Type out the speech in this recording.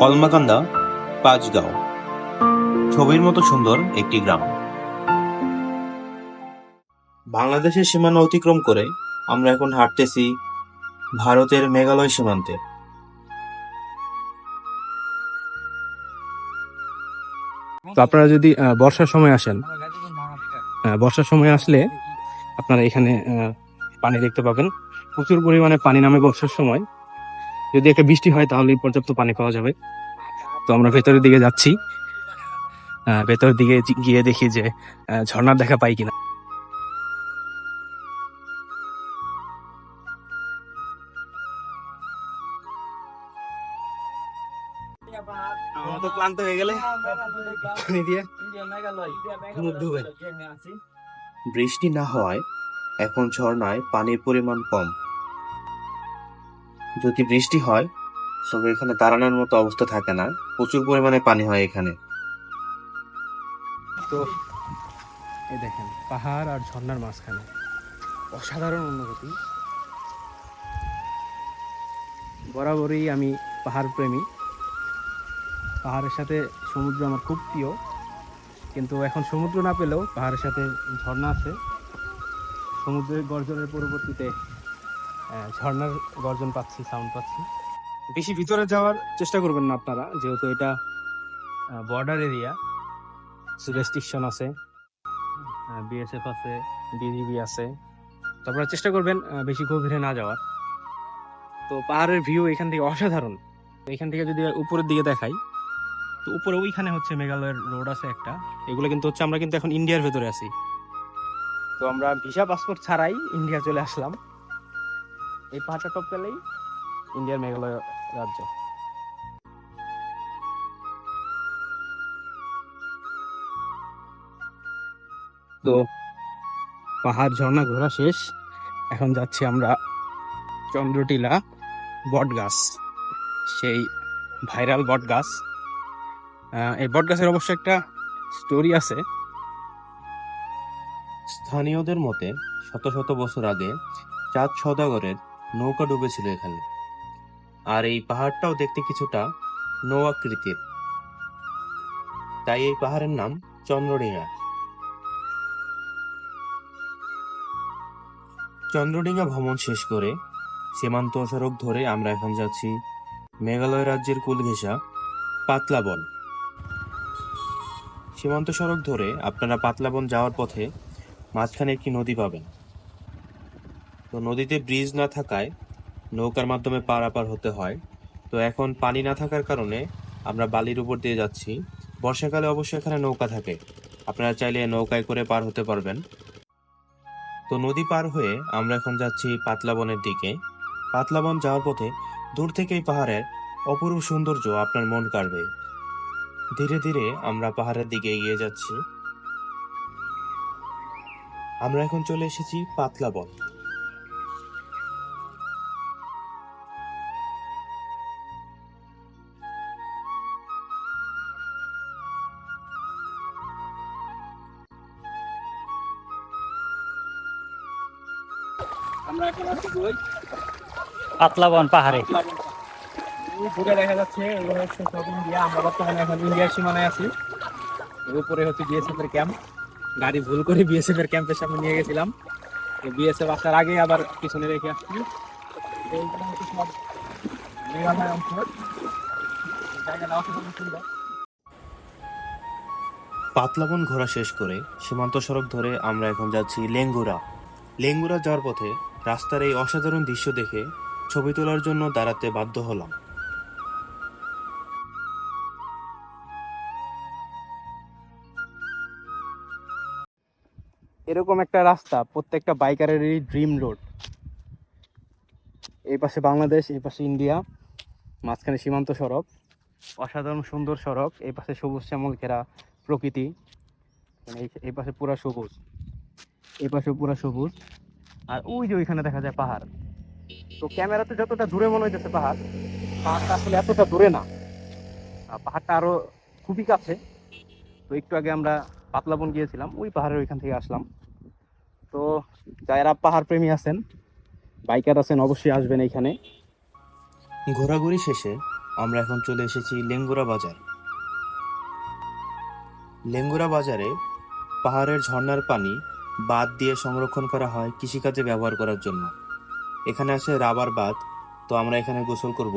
কলমাকান্দা, পাঁচগাঁও। ছবির মতো সুন্দর একটি গ্রাম। বাংলাদেশের সীমানা অতিক্রম করে আমরা এখন হাঁটতেছি ভারতের মেঘালয় সীমান্তে। তো আপনারা যদি বর্ষার সময় আসেন বর্ষার সময় আসলে আপনারা এখানে পানি দেখতে পাবেন। প্রচুর পরিমাণে পানি নামে বর্ষার সময়। যদি একটা বৃষ্টি হয় তাহলে পর্যাপ্ত পানি পাওয়া যাবে। তো আমরা ভেতরের দিকে যাচ্ছি। আহ, ভেতরের দিকে গিয়ে দেখি যে আহ, ঝর্ণার দেখা পাই কিনা। আমরা তো ক্লান্ত হয়ে গেলে পানি দিয়ে বৃষ্টি না হওয়ায় এখন ঝর্ণায় পানির পরিমাণ কম। যদি বৃষ্টি হয় তবে এখানে দাঁড়ানোর মতো অবস্থা থাকে না। প্রচুর পরিমাণে পানি হয় এখানে। তো, এই দেখেন, পাহাড় আর ঝর্ণার মাঝখানে। অসাধারণ অনুভূতি। বরাবরই আমি পাহাড় প্রেমী পাহাড়ের সাথে সমুদ্র আমার খুব প্রিয়। কিন্তু এখন সমুদ্র না পেলেও পাহাড়ের সাথে ঝর্ণা আছে। সমুদ্রের গর্জনের পরবর্তীতে ঝর্ণার গর্জন পাচ্ছি সাউন্ড পাচ্ছি। বেশি ভিতরে যাওয়ার চেষ্টা করবেন না আপনারা, যেহেতু এটা বর্ডার এরিয়া রেস্ট্রিকশন আছে। বিএসএফ আছে বিজিবি আছে। তো আপনারা চেষ্টা করবেন বেশি গভীরে না যাওয়ার। তো পাহাড়ের ভিউ এখান থেকে অসাধারণ। এখান থেকে যদি উপরের দিকে দেখাই, তো উপরে ওইখানে হচ্ছে মেঘালয়ের রোড আছে একটা। এগুলো কিন্তু হচ্ছে, আমরা কিন্তু এখন ইন্ডিয়ার ভেতরে আছি। তো আমরা ভিসা পাসপোর্ট ছাড়াই ইন্ডিয়া চলে আসলাম। এই পাহাড়টা টপ পেলেই ইন্ডিয়ার মেঘালয় রাজ্য। তো পাহাড় ঝর্ণা ঘোরা শেষ। এখন যাচ্ছি আমরা চন্দ্রটিলা বট গাছ, সেই ভাইরাল বট গাছ। এই বট গাছের অবশ্য একটা স্টোরি আছে। স্থানীয়দের মতে শত শত বছর আগে চাঁদ সদাগরের নৌকা ডুবেছিল এখানে। আর এই পাহাড়টাও দেখতে কিছুটা নৌ আকৃতির তাই এই পাহাড়ের নাম চন্দ্রডিঙা। চন্দ্রডিঙা ভ্রমণ শেষ করে সীমান্ত সড়ক ধরে আমরা এখন যাচ্ছি মেঘালয় রাজ্যের কুলঘেঁষা পাতলাবন সীমান্ত সড়ক ধরে আপনারা পাতলাবন যাওয়ার পথে মাঝখানে একটি নদী পাবেন। তো নদীতে ব্রিজ না থাকায় নৌকার মাধ্যমে পারাপার হতে হয়। তো এখন পানি না থাকার কারণে আমরা বালির উপর দিয়ে যাচ্ছি। বর্ষাকালে অবশ্যই এখানে নৌকা থাকে। আপনারা চাইলে নৌকায় করে পার হতে পারবেন। তো নদী পার হয়ে আমরা এখন যাচ্ছি পাতলাবনের দিকে। পাতলাবন যাওয়ার পথে দূর থেকেই পাহাড়ের অপরূপ সৌন্দর্য আপনার মন কাড়বে। ধীরে ধীরে আমরা পাহাড়ের দিকে এগিয়ে যাচ্ছি। আমরা এখন চলে এসেছি পাতলা আমরা এখন আছি কই পাতলাবন পাহাড়ে। দূরে দেখা যাচ্ছে এগুলো হচ্ছে সব ইন্ডিয়া আমরা বর্তমানে এখন ইন্ডিয়ার সীমানায় আছি। এর উপরে হচ্ছে বিএসএফ এর ক্যাম্প গাড়ি ভুল করে বিএসএফ এর ক্যাম্পের সামনে নিয়ে গেছিলাম। তো বিএসএফ আসার আগে আবার পিছনে রেখে আসছি। এইগুলো হচ্ছে মেঘালয় অঞ্চল জায়গাটা অসাধারণ সুন্দর পাতলাবন ঘোরা শেষ করে সীমান্ত সড়ক ধরে আমরা এখন যাচ্ছি লেঙ্গুরা। লেঙ্গুরা যাওয়ার পথে রাস্তার এই অসাধারণ দৃশ্য দেখে ছবি তোলার জন্য দাঁড়াতে বাধ্য হলাম। এরকম একটা রাস্তা, প্রত্যেকটা বাইকারেরই ড্রিম রোড এই পাশে বাংলাদেশ, এই পাশে ইন্ডিয়া, মাঝখানে সীমান্ত সড়ক, অসাধারণ সুন্দর সড়ক, এই পাশে সবুজ শ্যামল ঘেরা প্রকৃতি এই পাশে পুরা সবুজ, এই পাশে পুরা সবুজ। আর ওই যে ওইখানে দেখা যায় পাহাড়। তো ক্যামেরাতে যতটা দূরে মনে হইতেছে পাহাড়, পাহাড়টা আসলে এতটা দূরে না। পাহাড়টা আরও খুবই কাছে। তো একটু আগে আমরা পাতলাবন গিয়েছিলাম, ওই পাহাড়ের ওইখান থেকে আসলাম। তো যারা পাহাড় প্রেমী আছেন, বাইকার আছেন, অবশ্যই আসবেন এইখানে ঘোরাঘুরি শেষে আমরা এখন চলে এসেছি লেঙ্গুরা বাজার। লেঙ্গুরা বাজারে পাহাড়ের ঝর্ণার পানি বাঁধ দিয়ে সংরক্ষণ করা হয় কৃষিকাজে ব্যবহার করার জন্য। এখানে আছে রাবার বাদ তো আমরা এখানে গোসল করব।